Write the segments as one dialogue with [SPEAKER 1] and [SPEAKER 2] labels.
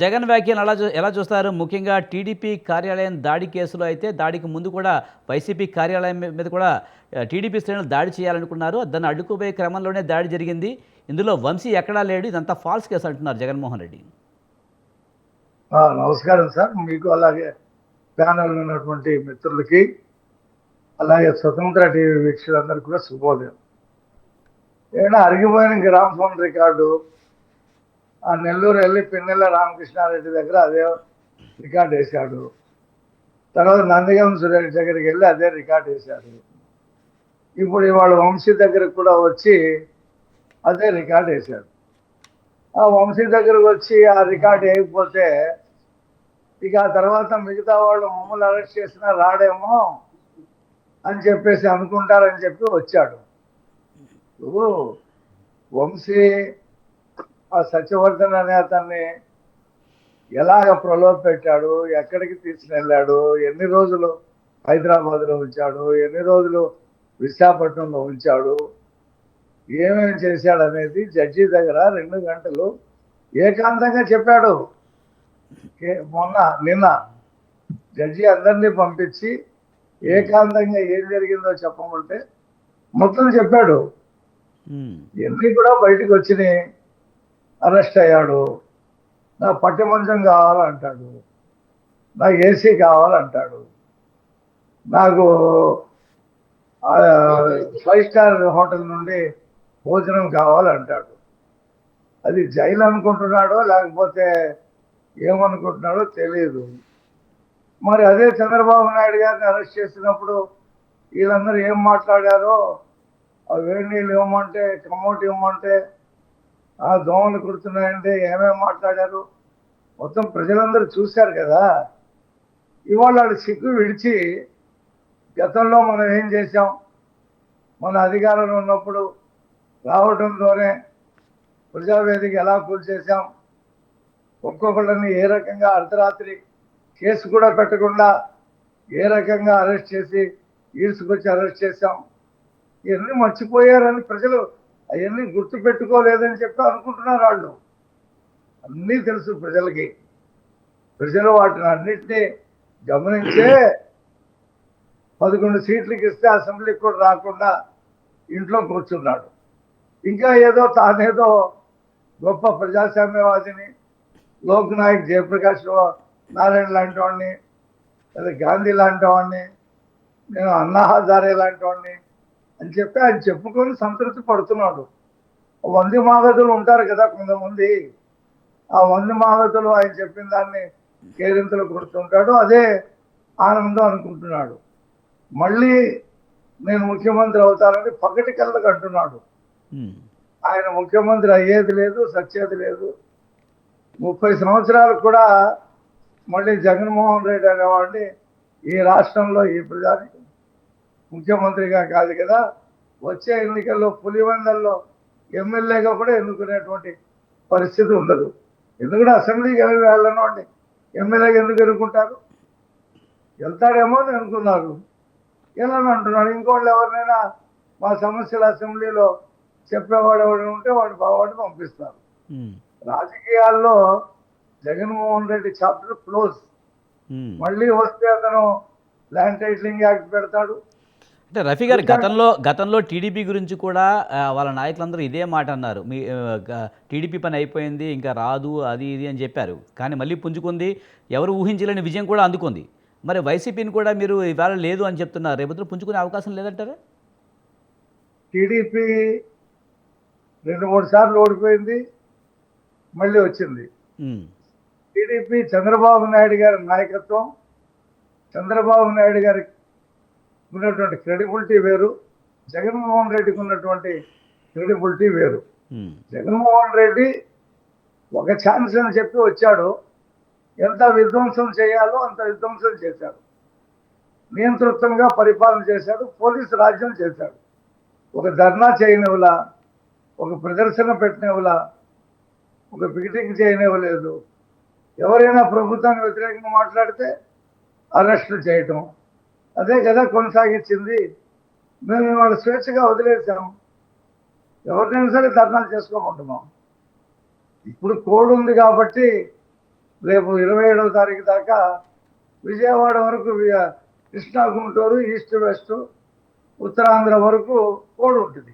[SPEAKER 1] జగన్ వ్యాఖ్యలు ఎలా ఎలా చూస్తారు? ముఖ్యంగా టీడీపీ కార్యాలయం దాడి కేసులో అయితే దాడికి ముందు కూడా వైసీపీ కార్యాలయం మీద కూడా టీడీపీ శ్రేణులు దాడి చేయాలనుకున్నారు. దాన్ని అడ్డుకుపోయే క్రమంలోనే దాడి జరిగింది. ఇందులో వంశీ ఎక్కడా లేడు. ఇదంతా ఫాల్స్ కేసు అంటున్నారు జగన్మోహన్ రెడ్డి.
[SPEAKER 2] నమస్కారం సార్. మీకు అలాగే ప్యానల్ ఉన్నటువంటి మిత్రులకి అలాగే స్వతంత్ర టీవీ వీక్షలందరికీ కూడా శుభోదయం. ఏమైనా అరిగిపోయిన గ్రామ ఫోన్ రికార్డు ఆ నెల్లూరు వెళ్ళి పిన్నెల రామకృష్ణారెడ్డి దగ్గర అదే రికార్డ్ వేశాడు. తర్వాత నందిగం సురేష్ దగ్గరికి వెళ్ళి అదే రికార్డ్ వేశాడు. ఇప్పుడు ఇవాళ వంశీ దగ్గరకు కూడా వచ్చి అదే రికార్డ్ వేశాడు. ఆ వంశీ దగ్గరకు వచ్చి ఆ రికార్డ్ వేయకపోతే ఇక ఆ తర్వాత మిగతా వాళ్ళు మమ్మల్ని అరెస్ట్ చేసినా రాడేమో అని చెప్పేసి అనుకుంటారని చెప్పి వచ్చాడు. వంశీ ఆ సత్యవర్ధన్ అనే అతన్ని ఎలాగ ప్రలోభ పెట్టాడు ఎక్కడికి తీసుకెళ్ళాడు ఎన్ని రోజులు హైదరాబాద్లో ఉంచాడు ఎన్ని రోజులు విశాఖపట్నంలో ఉంచాడు ఏమేమి చేశాడు అనేది జడ్జి దగ్గర రెండు గంటలు ఏకాంతంగా చెప్పాడు. మొన్న నిన్న జడ్జి అందరినీ పంపించి ఏకాంతంగా ఏం జరిగిందో చెప్పమంటే మొత్తం చెప్పాడు. ఎన్ని కూడా బయటకు వచ్చినాయి. అరెస్ట్ అయ్యాడు. నా పట్టి మంచం కావాలంటాడు నాకు ఏసీ కావాలంటాడు. నాకు ఫైవ్ స్టార్ హోటల్ నుండి భోజనం కావాలంటాడు. అది జైలు అనుకుంటున్నాడో లేకపోతే ఏమనుకుంటున్నాడో తెలియదు మరి అదే చంద్రబాబు నాయుడు గారిని అరెస్ట్ చేసినప్పుడు వీళ్ళందరూ ఏం మాట్లాడారో? ఆ వేడి నీళ్ళు ఇవ్వమంటే కమోట్ ఇవ్వమంటే ఆ దోమలు కుడుతున్నాయంటే ఏమేమి మాట్లాడారు? మొత్తం ప్రజలందరూ చూశారు కదా. ఇవాళ వాడు సిగ్గు విడిచి గతంలో మనం ఏం చేశాం? మన అధికారంలో ఉన్నప్పుడు రావడంతోనే ప్రజావేదిక ఎలా కూల్చేశాం ఒక్కొక్కళ్ళని ఏ రకంగా అర్ధరాత్రి కేసు కూడా పెట్టకుండా ఏ రకంగా అరెస్ట్ చేసి ఈడ్చుకొచ్చి అరెస్ట్ చేశాం? ఇవన్నీ మర్చిపోయారని ప్రజలు అవన్నీ గుర్తు పెట్టుకోలేదని చెప్పి అనుకుంటున్నారు వాళ్ళు. అన్నీ తెలుసు ప్రజలకి. ప్రజలు వాటిని అన్నింటినీ గమనించే పదకొండు సీట్లకి ఇస్తే అసెంబ్లీకి కూడా రాకుండా ఇంట్లో కూర్చున్నాడు. ఇంకా ఏదో తానేదో గొప్ప ప్రజాస్వామ్యవాదిని లోక్ నాయక్ జయప్రకాష్ నారాయణ లాంటి వాడిని లేదా గాంధీ లాంటి వాడిని నేను అన్నా హజారే లాంటి వాడిని అని చెప్పి ఆయన చెప్పుకొని సంతృప్తి పడుతున్నాడు. వంది మాగదులు ఉంటారు కదా కొంతమంది. ఆ వంది మాగదులు ఆయన చెప్పిన దాన్ని కేరింతలు కొడుతుంటాడు. అదే ఆనందం అనుకుంటున్నాడు. మళ్ళీ నేను ముఖ్యమంత్రి అవుతానని పగటి కళ్ళకు అంటున్నాడు ఆయన ముఖ్యమంత్రి అయ్యేది లేదు సచ్చేది లేదు. ముప్పై సంవత్సరాలు కూడా మళ్ళీ జగన్మోహన్ రెడ్డి అనేవాడిని ఈ రాష్ట్రంలో ఈ ప్రజానికి ముఖ్యమంత్రిగా కాదు కదా వచ్చే ఎన్నికల్లో పులివెందల్లో ఎమ్మెల్యేగా కూడా ఎన్నుకునేటువంటి పరిస్థితి ఉండదు. ఎందుకంటే అసెంబ్లీకి వెళ్ళి వెళ్ళనివ్వండి ఎమ్మెల్యేగా ఎందుకు ఎన్నుకుంటారు? వెళ్తాడేమో అని అనుకున్నారు. వెళ్ళని అంటున్నాడు. ఇంకోళ్ళు ఎవరినైనా మా సమస్యలు అసెంబ్లీలో చెప్పేవాడు ఎవడు ఉంటే వాడు బావాడిని పంపిస్తారు. రాజకీయాల్లో జగన్మోహన్ రెడ్డి చాప్టర్ క్లోజ్. మళ్ళీ వస్తే అతను ల్యాండ్ టైటిలింగ్ యాక్ట్ పెడతాడు.
[SPEAKER 1] అంటే రఫీ గారు గతంలో గతంలో టీడీపీ గురించి కూడా వాళ్ళ నాయకులందరూ ఇదే మాట అన్నారు. మీ టీడీపీ పని అయిపోయింది ఇంకా రాదు అది ఇది అని చెప్పారు. కానీ మళ్ళీ పుంజుకుంది ఎవరు ఊహించలేని విజయం కూడా అందుకుంది. మరి వైసీపీని కూడా మీరు ఇవాళ లేదు అని చెప్తున్నారు. రేపొద్దు పుంజుకునే అవకాశం లేదంటారా?
[SPEAKER 2] టీడీపీ రెండు మూడు సార్లు ఓడిపోయింది మళ్ళీ వచ్చింది. టీడీపీ చంద్రబాబు నాయుడు గారి నాయకత్వం చంద్రబాబు నాయుడు గారికి ఉన్నటువంటి క్రెడిబిలిటీ వేరు. జగన్మోహన్ రెడ్డికి ఉన్నటువంటి క్రెడిబిలిటీ వేరు. జగన్మోహన్ రెడ్డి ఒక ఛాన్స్ అని చెప్పి వచ్చాడు. ఎంత విధ్వంసం చేయాలో అంత విధ్వంసం చేశాడు. నియంతృత్వంగా పరిపాలన చేశాడు. పోలీసు రాజ్యం చేశాడు. ఒక ధర్నా చేయనివ్వలా ఒక ప్రదర్శన పెట్టినవులా ఒక పికెటింగ్ చేయనివ్వలేదు. ఎవరైనా ప్రభుత్వానికి వ్యతిరేకంగా మాట్లాడితే అరెస్టులు చేయటం అదే కదా కొనసాగించింది. మేము ఇవాళ స్వేచ్ఛగా వదిలేసాము ఎవరినైనా సరే ధర్నాలు చేసుకోమంటున్నాం. ఇప్పుడు కోడ్ ఉంది కాబట్టి రేపు ఇరవై ఏడవ తారీఖు దాకా విజయవాడ వరకు కృష్ణా గుంటూరు ఈస్ట్ వెస్ట్ ఉత్తరాంధ్ర వరకు కోడ్ ఉంటుంది.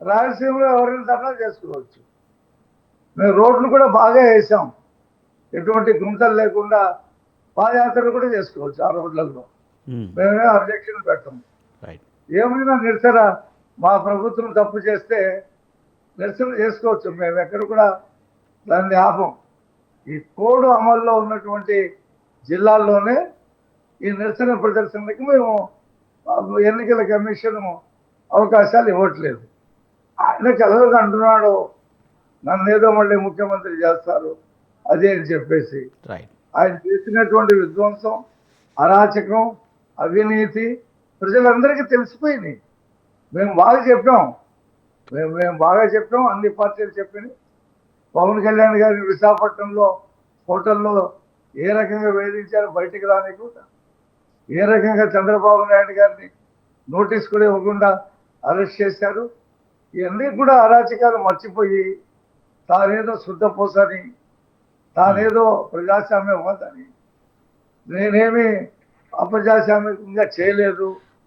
[SPEAKER 2] రాయలసీమలో ఎవరైనా ధర్నాలు చేసుకోవచ్చు. మేము రోడ్లు కూడా బాగా వేసాం. ఎటువంటి గుంతలు లేకుండా పాదయాత్రలు కూడా చేసుకోవచ్చు ఆ రోడ్లలో. మేమే అబ్జెక్షన్ పెట్టాం.
[SPEAKER 1] రైట్
[SPEAKER 2] ఏమైనా నిరసన మా ప్రభుత్వం తప్పు చేస్తే నిరసన చేసుకోవచ్చు. మేము ఎక్కడ కూడా దాన్ని ఆపం. ఈ కోడ్ అమల్లో ఉన్నటువంటి జిల్లాల్లోనే ఈ నిరసన ప్రదర్శనలకు మేము ఎన్నికల కమిషన్ అవకాశాలు ఇవ్వట్లేదు. ఆయన కలవక అంటున్నాడు. నన్ను ఏదో మళ్ళీ ముఖ్యమంత్రి చేస్తారు. అదే అని చెప్పేసి. ఆయన చేసినటువంటి విధ్వంసం అరాచకం అవినీతి ప్రజలందరికీ తెలిసిపోయినాయి మేము బాగా చెప్పాం. మేము మేము బాగా చెప్పాం. అన్ని పార్టీలు చెప్పినాయి. పవన్ కళ్యాణ్ గారిని విశాఖపట్నంలో హోటల్లో ఏ రకంగా వేధించారో బయటికి రానికుండా ఏ రకంగా చంద్రబాబు నాయుడు గారిని నోటీస్ కూడా ఇవ్వకుండా అరెస్ట్ చేశారు. ఇవన్నీ కూడా అరాచకాలు మర్చిపోయి తానేదో శుద్ధపోసని తానేదో ప్రజాస్వామ్యవాదని నేనేమి అప్రజాస్వామికంగా చేయలేదు.